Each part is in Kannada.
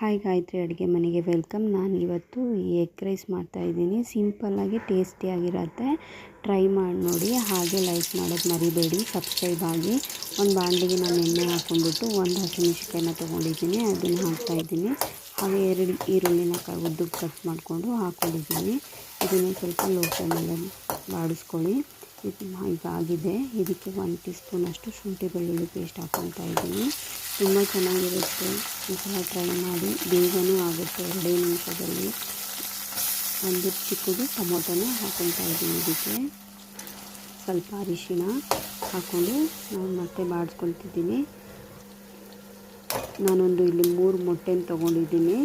ಹಾಯ್ ಗಾಯತ್ರಿ ಅಡುಗೆ ಮನೆಗೆ ವೆಲ್ಕಮ್. ನಾನು ಇವತ್ತು ಎಗ್ ರೈಸ್ ಮಾಡ್ತಾಯಿದ್ದೀನಿ ಸಿಂಪಲ್ಲಾಗಿ ಟೇಸ್ಟಿಯಾಗಿರುತ್ತೆ ಟ್ರೈ ಮಾಡಿ ನೋಡಿ. ಹಾಗೆ ಲೈಕ್ ಮಾಡೋದು ಮರಿಬೇಡಿ. ಸಬ್ಸ್ಕ್ರೈಬ್ ಆಗಿ ಒಂದು ಬಾಂಡಿಗೆ ನಾನು ಎಣ್ಣೆ ಹಾಕ್ಕೊಂಡ್ಬಿಟ್ಟು ಒಂದು ಹಸಿಮೆಣ್ಸಿನ್ಕಾಯಿನ ತೊಗೊಂಡಿದ್ದೀನಿ. ಅದನ್ನು ಹಾಕ್ತಾಯಿದ್ದೀನಿ ಹಾಗೆ ಎರಡು ಈರುಳ್ಳಿನ ಕ ಉದ್ದಕ್ಕೆ ಕಟ್ ಮಾಡಿಕೊಂಡು ಹಾಕ್ಕೊಂಡಿದ್ದೀನಿ ಇದನ್ನು ಸ್ವಲ್ಪ ಲೋ ಫ್ಲೇಮಲ್ಲಿ ಬಾಡಿಸ್ಕೊಳ್ಳಿ. ಇದು ಈಗ ಆಗಿದೆ ಇದಕ್ಕೆ ಒಂದು ಟೀ ಸ್ಪೂನಷ್ಟು ಶುಂಠಿ ಬೆಳ್ಳುಳ್ಳಿ ಪೇಸ್ಟ್ ಹಾಕ್ಕೊತಾ ಇದ್ದೀನಿ. ತುಂಬ ಚೆನ್ನಾಗಿರುತ್ತೆ. ಈ ಟ್ರೈ ಮಾಡಿ ಬೇಗನೂ ಆಗುತ್ತೆ. ಎರಡೇ ನಿಮಿಷದಲ್ಲಿ ಒಂದು ಚಿಕ್ಕದು ಟೊಮೊಟೊನ ಹಾಕೊತಾ ಇದ್ದೀನಿ ಇದಕ್ಕೆ. ಸ್ವಲ್ಪ ಅರಿಶಿನ ಹಾಕ್ಕೊಂಡು ನಾನು ಮತ್ತೆ ಬಾಡಿಸ್ಕೊಳ್ತಿದ್ದೀನಿ. ನಾನೊಂದು ಇಲ್ಲಿ ಮೂರು ಮೊಟ್ಟೆನ ತೊಗೊಂಡಿದ್ದೀನಿ.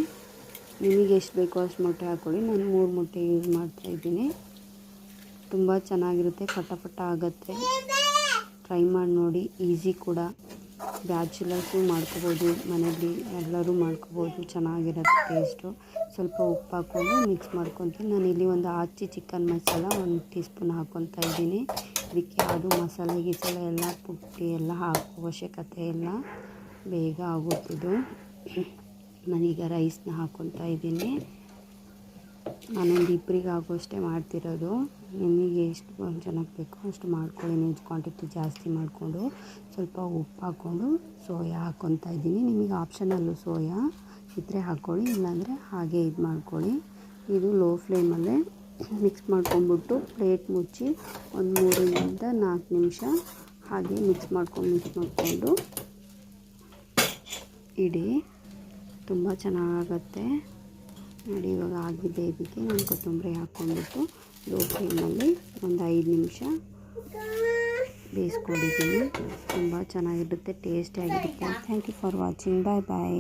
ನಿಮಗೆ ಎಷ್ಟು ಬೇಕೋ ಅಷ್ಟು ಮೊಟ್ಟೆ ಹಾಕ್ಕೊಳ್ಳಿ ನಾನು ಮೂರು ಮೊಟ್ಟೆ ಯೂಸ್ ಮಾಡ್ತಾಯಿದ್ದೀನಿ ತುಂಬ ಚೆನ್ನಾಗಿರುತ್ತೆ. ಪಟ ಆಗುತ್ತೆ. ಟ್ರೈ ಮಾಡಿ ನೋಡಿ. ಈಸಿ ಕೂಡ. ಬ್ಯಾಚುಲರ್ಸು ಮಾಡ್ಕೋಬೋದು, ಮನೆಯಲ್ಲಿ ಎಲ್ಲರೂ ಮಾಡ್ಕೋಬೋದು, ಚೆನ್ನಾಗಿರುತ್ತೆ ಟೇಸ್ಟು. ಸ್ವಲ್ಪ ಉಪ್ಪು ಹಾಕ್ಕೊಂಡು ಮಿಕ್ಸ್ ಮಾಡ್ಕೊತೀನಿ ನಾನು ಇಲ್ಲಿ ಒಂದು ಆಚಿ ಚಿಕನ್ ಮಸಾಲ ಒಂದು ಟೀ ಸ್ಪೂನ್ ಹಾಕ್ಕೊತಾ ಇದ್ದೀನಿ. ಇದಕ್ಕೆ ಅದು ಮಸಾಲೆ, ಗಿಸಾಲೆ ಎಲ್ಲ, ಪುಟ್ಟಿ ಎಲ್ಲ ಹಾಕೋ ಅವಶ್ಯಕತೆ ಇಲ್ಲ. ಬೇಗ ಆಗುತ್ತಿದ್ದು ನಾನೀಗ ರೈಸ್ನ ಹಾಕ್ಕೊತಾ ಇದ್ದೀನಿ. ನಾನೊಂದು ಇಬ್ಬರಿಗೆ ಆಗೋಷ್ಟೇ ಮಾಡ್ತಿರೋದು. ನಿಮಗೆ ಎಷ್ಟು ಚೆನ್ನಾಗಿ ಬೇಕೋ ಅಷ್ಟು ಮಾಡ್ಕೊಳ್ಳಿ ನೀವು ಕ್ವಾಂಟಿಟಿ ಜಾಸ್ತಿ ಮಾಡಿಕೊಂಡು ಸ್ವಲ್ಪ ಉಪ್ಪು ಹಾಕ್ಕೊಂಡು ಸೋಯಾ ಹಾಕ್ಕೊತಾ ಇದ್ದೀನಿ. ನಿಮಗೆ ಆಪ್ಷನಲ್ಲು ಸೋಯಾ ಇದ್ದರೆ ಹಾಕ್ಕೊಳ್ಳಿ ಇಲ್ಲಾಂದರೆ ಹಾಗೆ ಇದು ಮಾಡ್ಕೊಳ್ಳಿ. ಇದು ಲೋ ಫ್ಲೇಮಲ್ಲೇ ಮಿಕ್ಸ್ ಮಾಡ್ಕೊಂಬಿಟ್ಟು ಪ್ಲೇಟ್ ಮುಚ್ಚಿ ಒಂದು ಮೂರರಿಂದ ನಾಲ್ಕು ನಿಮಿಷ ಹಾಗೆ ಮಿಕ್ಸ್ ಮಾಡ್ಕೊಂಡು ಮಿಕ್ಸ್ ಮಾಡಿಕೊಂಡು ಇಡಿ. ತುಂಬ ಚೆನ್ನಾಗಾಗತ್ತೆ ನೋಡಿ, ಇವಾಗ ಆಗಿದೆ ಇದಕ್ಕೆ ನಾನು ಕೊತ್ತಂಬರಿ ಹಾಕ್ಕೊಂಡ್ಬಿಟ್ಟು ಲೋ ಫ್ಲೇಮಲ್ಲಿ ಒಂದು ಐದು ನಿಮಿಷ ಬೇಯಿಸ್ಕೊಂಡಿದ್ದೀನಿ. ತುಂಬ ಚೆನ್ನಾಗಿರುತ್ತೆ ಟೇಸ್ಟಿಯಾಗಿರುತ್ತೆ thank you for watching bye bye